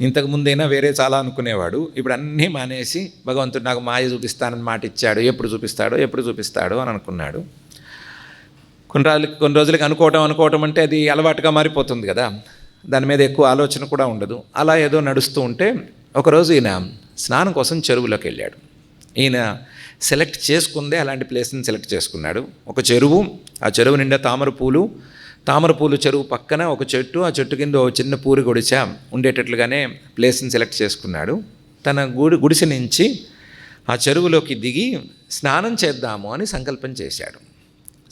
ఇంతకు ముందైనా వేరే చాలా అనుకునేవాడు. ఇప్పుడు అన్నీ మానేసి భగవంతుడు నాకు మాయ చూపిస్తానని మాట ఇచ్చాడు. ఎప్పుడు చూపిస్తాడో ఎప్పుడు చూపిస్తాడో అని అనుకున్నాడు. కొన్ని రోజులకి కొన్ని రోజులకి అనుకోవటం అనుకోవటం అంటే అది అలవాటుగా మారిపోతుంది కదా. దాని మీద ఎక్కువ ఆలోచన కూడా ఉండదు. అలా ఏదో నడుస్తూ ఉంటే ఒకరోజు ఈయన స్నానం కోసం చెరువులోకి వెళ్ళాడు. ఈయన సెలెక్ట్ చేసుకుందే అలాంటి ప్లేస్ని సెలెక్ట్ చేసుకున్నాడు. ఒక చెరువు ఆ చెరువు నిండా తామర పూలు తామర పూలు చెరువు పక్కన ఒక చెట్టు ఆ చెట్టు కింద ఒక చిన్న పూరి గుడిస ఉండేటట్లుగానే ప్లేస్ని సెలెక్ట్ చేసుకున్నాడు. తన గుడి గుడిసె నుంచి ఆ చెరువులోకి దిగి స్నానం చేద్దాము అని సంకల్పం చేశాడు.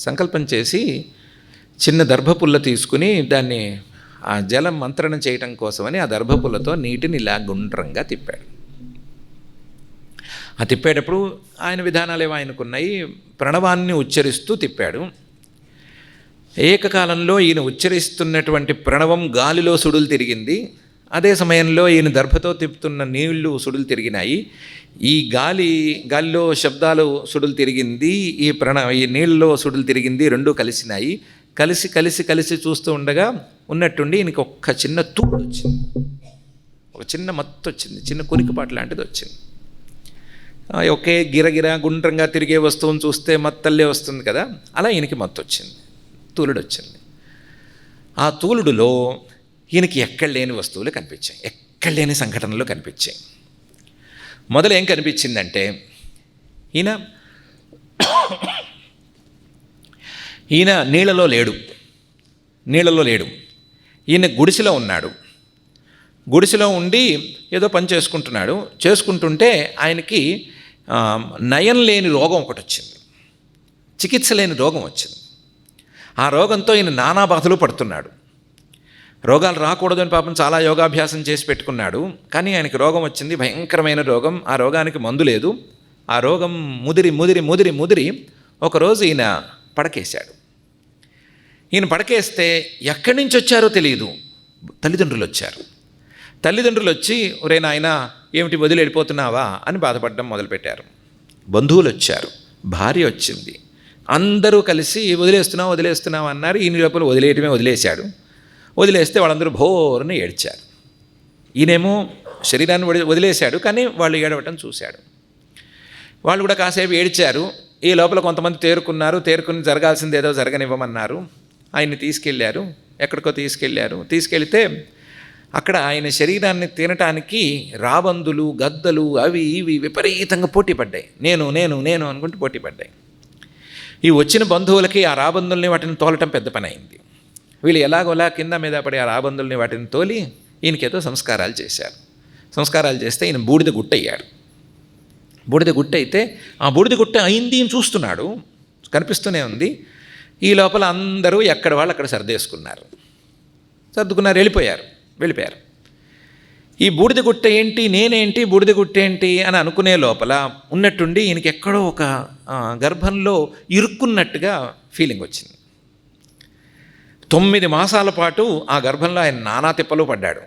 సంకల్పం చేసి చిన్న దర్భపుల్ల తీసుకుని దాన్ని ఆ జలం మంత్రణ చేయటం కోసమని ఆ దర్భపుల్లతో నీటిని ఇలా గుండ్రంగా తిప్పాడు. ఆ తిప్పేటప్పుడు ఆయన విధానాలు ఏవో ఆయనకున్నాయి. ప్రణవాన్ని ఉచ్చరిస్తూ తిప్పాడు. ఏకకాలంలో ఈయన ఉచ్చరిస్తున్నటువంటి ప్రణవం గాలిలో సుడులు తిరిగింది. అదే సమయంలో ఈయన దర్భతో తిప్పుతున్న నీళ్ళు సుడులు తిరిగినాయి. ఈ గాలి గాలిలో శబ్దాలు సుడులు తిరిగింది. ఈ ప్రణవ ఈ నీళ్ళలో సుడులు తిరిగింది. రెండూ కలిసినాయి. కలిసి కలిసి కలిసి చూస్తూ ఉండగా ఉన్నట్టుండి ఈయనకి ఒక్క చిన్న తూడు వచ్చింది. ఒక చిన్న మత్తు వచ్చింది. చిన్న కురికిపాటు లాంటిది వచ్చింది. ఒకే గిరగిర గుండ్రంగా తిరిగే వస్తువుని చూస్తే మత్తల్లే వస్తుంది కదా? అలా ఈయనకి మత్తు వచ్చింది. తూలుడు వచ్చింది ఆ తూలుడులో ఈయనకి ఎక్కడ లేని వస్తువులు కనిపించాయి. ఎక్కడ లేని సంఘటనలు కనిపించాయి. మొదలు ఏం కనిపించిందంటే ఈయన ఈయన నీళ్ళలో లేడు. నీళ్ళలో లేడు. ఈయన గుడిసెలో ఉన్నాడు. గుడిసెలో ఉండి ఏదో పని చేసుకుంటున్నాడు. చేసుకుంటుంటే ఆయనకి నయం లేని రోగం ఒకటి వచ్చింది చికిత్స లేని రోగం వచ్చింది. ఆ రోగంతో ఈయన నానా బాధలు పడుతున్నాడు. రోగాలు రాకూడదని పాపం చాలా యోగాభ్యాసం చేసి పెట్టుకున్నాడు. కానీ ఆయనకి రోగం వచ్చింది భయంకరమైన రోగం. ఆ రోగానికి మందు లేదు. ఆ రోగం ముదిరి ముదిరి ముదిరి ముదిరి ఒకరోజు ఈయన పడకేశాడు. ఈయన పడకేస్తే ఎక్కడి నుంచి వచ్చారో తెలియదు. తల్లిదండ్రులు వచ్చారు. తల్లిదండ్రులు వచ్చి ఒరే నాయన ఏమిటి వదిలి వెళ్ళిపోతున్నావా అని బాధపడడం మొదలుపెట్టారు. బంధువులు వచ్చారు. భార్య వచ్చింది. అందరూ కలిసి వదిలేస్తున్నావు వదిలేస్తున్నావు అన్నారు. ఈయన లోపల వదిలేయటమే వదిలేశాడు. వదిలేస్తే వాళ్ళందరూ భోరని ఏడ్చారు. ఈయనేమో శరీరాన్ని వదిలే వదిలేశాడు కానీ వాళ్ళు ఏడవటం చూశాడు. వాళ్ళు కూడా కాసేపు ఏడ్చారు. ఈ లోపల కొంతమంది తేరుకున్నారు. తేరుకుని జరగాల్సింది ఏదో జరగనివ్వమన్నారు. ఆయన్ని తీసుకెళ్ళారు ఎక్కడికో తీసుకెళ్ళారు తీసుకెళ్తే అక్కడ ఆయన శరీరాన్ని తినటానికి రాబందులు గద్దలు అవి ఇవి విపరీతంగా పోటీ పడ్డాయి. నేను నేను నేను అనుకుంటూ పోటీ పడ్డాయి. ఈ వచ్చిన బంధువులకి ఆ రాబందుల్ని వాటిని తోలటం పెద్ద పని అయింది వీళ్ళు ఎలాగోలా కింద మీద పడి ఆ రాబందుల్ని వాటిని తోలి ఈయనకేదో సంస్కారాలు చేశారు. సంస్కారాలు చేస్తే ఈయన బూడిద గుట్టయ్యాడు. బూడిద గుట్ట అయితే ఆ బూడిద గుట్ట అయింది అని చూస్తున్నాడు. కనిపిస్తూనే ఉంది. ఈ లోపల అందరూ ఎక్కడ వాళ్ళు అక్కడ సర్దేసుకున్నారు. సర్దుకున్నారు వెళ్ళిపోయారు వెళ్ళిపోయారు. ఈ బూడిద గుట్ట ఏంటి నేనేంటి బూడిద గుట్ట ఏంటి అని అనుకునే లోపల ఉన్నట్టుండి ఈయనకి ఎక్కడో ఒక గర్భంలో ఇరుక్కున్నట్టుగా ఫీలింగ్ వచ్చింది. తొమ్మిది మాసాల పాటు ఆ గర్భంలో ఆయన నానా తిప్పలు పడ్డాడు.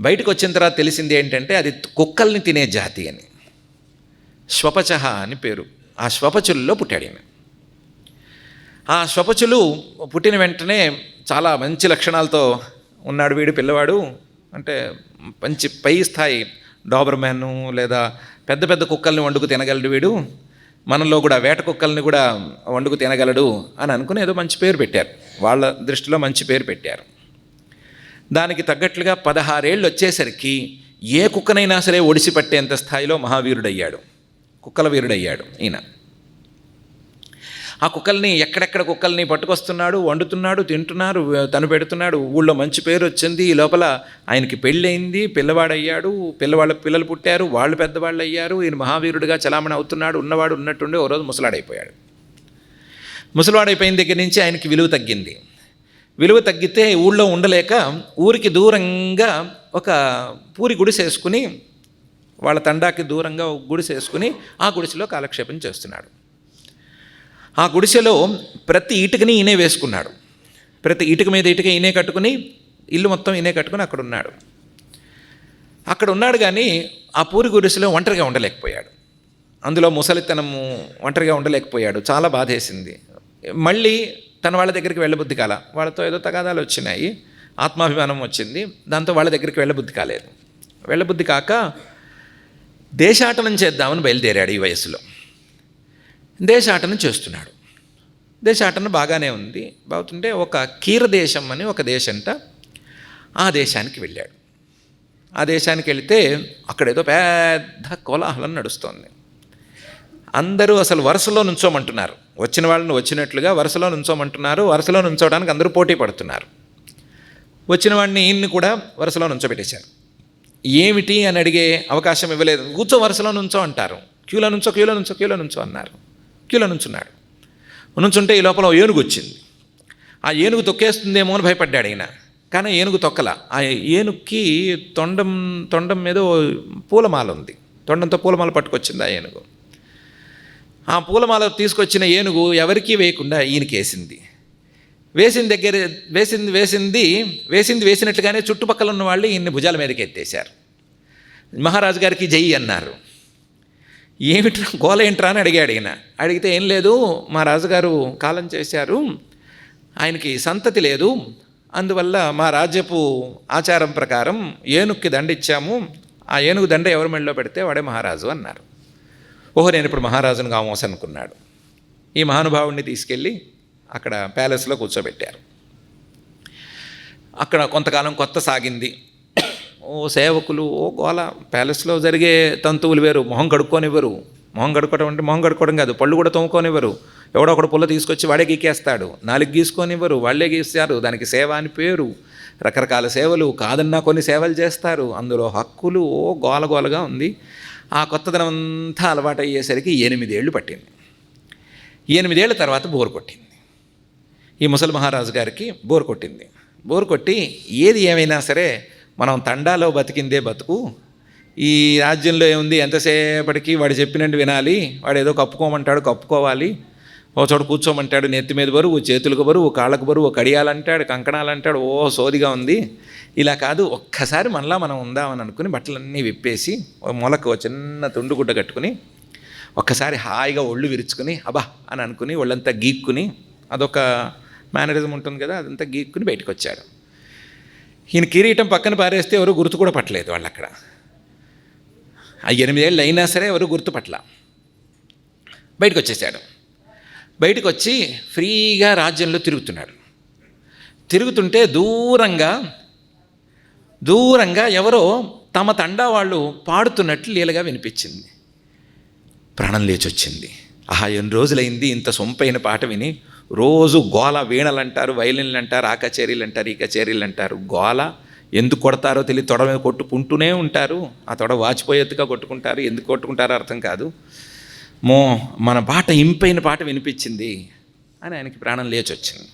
బయటకు వచ్చిన తర్వాత తెలిసింది ఏంటంటే అది కుక్కల్ని తినే జాతి అని. శ్వపచహ అని పేరు. ఆ శ్వపచుల్లో పుట్టాడు ఈయన. ఆ శ్వపచులు పుట్టిన వెంటనే చాలా మంచి లక్షణాలతో ఉన్నాడు వీడు పిల్లవాడు. అంటే మంచి పై స్థాయి డాబర్మ్యాను లేదా పెద్ద పెద్ద కుక్కల్ని వండుకు తినగలడు వీడు మనలో కూడా వేట కుక్కల్ని కూడా వండుకు తినగలడు అని అనుకుని ఏదో మంచి పేరు పెట్టారు. వాళ్ళ దృష్టిలో మంచి పేరు పెట్టారు. దానికి తగ్గట్లుగా పదహారేళ్ళు వచ్చేసరికి ఏ కుక్కనైనా సరే ఒడిసి పట్టేంత స్థాయిలో మహావీరుడయ్యాడు. కుక్కల వీరుడయ్యాడు ఈయన. ఆ కుక్కల్ని ఎక్కడెక్కడ కుక్కల్ని పట్టుకొస్తున్నాడు వండుతున్నాడు తింటున్నారు తను పెడుతున్నాడు ఊళ్ళో మంచి పేరు వచ్చింది ఈ లోపల ఆయనకి పెళ్ళయింది పిల్లవాడయ్యాడు పిల్లవాళ్ళ పిల్లలు పుట్టారు వాళ్ళు పెద్దవాళ్ళు అయ్యారు ఈయన మహావీరుడిగా చలామణి అవుతున్నాడు ఉన్నవాడు ఉన్నట్టుండి ఓ రోజు ముసలాడైపోయాడు. ముసలివాడైపోయిన దగ్గర నుంచి ఆయనకి విలువ తగ్గింది. విలువ తగ్గితే ఊళ్ళో ఉండలేక ఊరికి దూరంగా ఒక పూరి గుడిసేసుకుని వాళ్ళ తండాకి దూరంగా ఒక గుడిసేసుకుని ఆ గుడిసెలో కాలక్షేపం చేస్తున్నాడు. ఆ గుడిసెలో ప్రతి ఇటుకని ఈయనే వేసుకున్నాడు. ప్రతి ఇటుక మీద ఇటుక ఈయనే కట్టుకుని ఇల్లు మొత్తం ఈయనే కట్టుకుని అక్కడ ఉన్నాడు. అక్కడ ఉన్నాడు కానీ ఆ పూరి గుడిసెలో ఒంటరిగా ఉండలేకపోయాడు. అందులో ముసలితనము ఒంటరిగా ఉండలేకపోయాడు. చాలా బాధేసింది. మళ్ళీ తన వాళ్ళ దగ్గరికి వెళ్ళబుద్ధి కాల. వాళ్ళతో ఏదో తగాదాలు వచ్చినాయి. ఆత్మాభిమానం వచ్చింది. దాంతో వాళ్ళ దగ్గరికి వెళ్ళబుద్ధి కాలేదు. వెళ్ళబుద్ధి కాక దేశాటనం చేద్దామని బయలుదేరాడు ఈ వయసులో దేశాటన చేస్తున్నాడు. దేశాటన బాగానే ఉంది. బాగుతుంటే ఒక కీర దేశం అని ఒక దేశంట ఆ దేశానికి వెళ్ళాడు. ఆ దేశానికి వెళితే అక్కడేదో పెద్ద కోలాహలం నడుస్తోంది. అందరూ అసలు వరుసలో నుంచోమంటున్నారు. వచ్చిన వాళ్ళని వచ్చినట్లుగా వరుసలో నుంచోమంటున్నారు. వరుసలో నుంచోవడానికి అందరూ పోటీ పడుతున్నారు. వచ్చిన వాడిని ఈయన్ని కూడా వరుసలో నుంచోబెట్టేశారు. ఏమిటి అని అడిగే అవకాశం ఇవ్వలేదు. కూర్చో వరుసలో నుంచో అంటారు. క్యూలో నుంచో క్యూలో నుంచో క్యూలో నుంచో అన్నారు. క్యూలో నుంచున్నాడు. నుంచుంటే ఈ లోపల ఓ ఏనుగు వచ్చింది. ఆ ఏనుగు తొక్కేస్తుందేమో అని భయపడ్డాడు ఆయన కానీ ఏనుగు తొక్కల. ఆ ఏనుగుకి తొండం తొండం మీద పూలమాల ఉంది. తొండంతో పూలమాల పట్టుకొచ్చింది ఆ ఏనుగు. ఆ పూలమాల తీసుకొచ్చిన ఏనుగు ఎవరికీ వేయకుండా ఈయనకి వేసింది. వేసిన దగ్గర వేసింది వేసింది వేసింది వేసినట్లుగానే చుట్టుపక్కల ఉన్న వాళ్ళు ఈయన్ని భుజాల మీదకి ఎత్తేశారు. మహారాజు గారికి జై అన్నారు. ఏమిట్రా గోల ఏంట్రా అని అడిగాడు ఈయన. అడిగితే ఏం లేదు మా రాజుగారు కాలం చేశారు ఆయనకి సంతతి లేదు అందువల్ల మా రాజ్యపు ఆచారం ప్రకారం ఏనుక్కి దండ ఇచ్చాము ఆ ఏనుగు దండ ఎవరి మెళ్ళలో పెడితే వాడే మహారాజు అన్నారు. ఓహో నేను ఇప్పుడు మహారాజును కామోస్ అనుకున్నాడు. ఈ మహానుభావుడిని తీసుకెళ్ళి అక్కడ ప్యాలెస్లో కూర్చోబెట్టారు. అక్కడ కొంతకాలం కొత్త సాగింది. ఓ సేవకులు ఓ గోల. ప్యాలెస్లో జరిగే తంతువులు వేరు మొహం కడుక్కొనివ్వరు. మొహం కడుక్కోవడం అంటే మొహం కడుక్కోవడం కాదు పళ్ళు కూడా తోముకోనివ్వరు. ఎవడో ఒకడు పుల్ల తీసుకొచ్చి వాడే గీకేస్తాడు నాలుగు గీసుకొనివ్వరు వాళ్ళే గీస్తారు దానికి సేవ అని పేరు. రకరకాల సేవలు కాదన్నా కొన్ని సేవలు చేస్తారు. అందులో హక్కులు ఓ గోల గోలగా ఉంది. ఆ కొత్తదనం అంతా అలవాటు అయ్యేసరికి ఎనిమిదేళ్ళు పట్టింది. ఎనిమిదేళ్ళ తర్వాత బోరు కొట్టింది. ఈ ముసలి మహారాజు గారికి బోరు కొట్టింది. బోరు కొట్టి ఏది ఏమైనా సరే మనం తండాలో బతికిందే బతుకు. ఈ రాజ్యంలో ఏముంది? ఎంతసేపటికి వాడు చెప్పినట్టు వినాలి. వాడు ఏదో కప్పుకోమంటాడు కప్పుకోవాలి. ఓ చోట కూర్చోమంటాడు నెత్తి మీద బరువు చేతులకు బరువు కాళ్ళకు బరువు కడియాలంటాడు కంకణాలు అంటాడు ఓ సోదిగా ఉంది. ఇలా కాదు ఒక్కసారి మనలా మనం ఉందామని అనుకుని బట్టలన్నీ విప్పేసి ఓ మొలకు ఓ చిన్న తుండుగుడ్డ కట్టుకుని ఒక్కసారి హాయిగా ఒళ్ళు విరుచుకుని అబ్బా అని అనుకుని ఒళ్ళంతా గీక్కుని అదొక మేనరిజం ఉంటుంది కదా అదంతా గీక్కుని బయటకు వచ్చాడు ఈయన కిరీటం పక్కన పారేస్తే ఎవరు గుర్తు కూడా పట్టలేదు వాళ్ళు అక్కడ ఆ ఎనిమిదేళ్ళు అయినా సరే ఎవరు గుర్తుపట్ల బయటకు వచ్చేసాడు బయటకు వచ్చి ఫ్రీగా రాజ్యంలో తిరుగుతున్నాడు తిరుగుతుంటే దూరంగా దూరంగా ఎవరో తమ తండా వాళ్ళు పాడుతున్నట్లు లీలగా వినిపించింది. ప్రాణం లేచొచ్చింది. ఆహా ఎన్ని రోజులైంది ఇంత సొంపైన పాట విని రోజు గోల వీణలు అంటారు వైలిన్లు అంటారు ఆ కచేరీలు అంటారు ఈ కచేరీలు అంటారు గోల ఎందుకు కొడతారో తెలియ తొడ మీద కొట్టుకుంటూనే ఉంటారు. ఆ తొడ వాచిపోయేట్టుగా కొట్టుకుంటారు. ఎందుకు కొట్టుకుంటారో అర్థం కాదు. మో మన పాట ఇంపైన పాట వినిపించింది అని ఆయనకి ప్రాణం లేచొచ్చింది.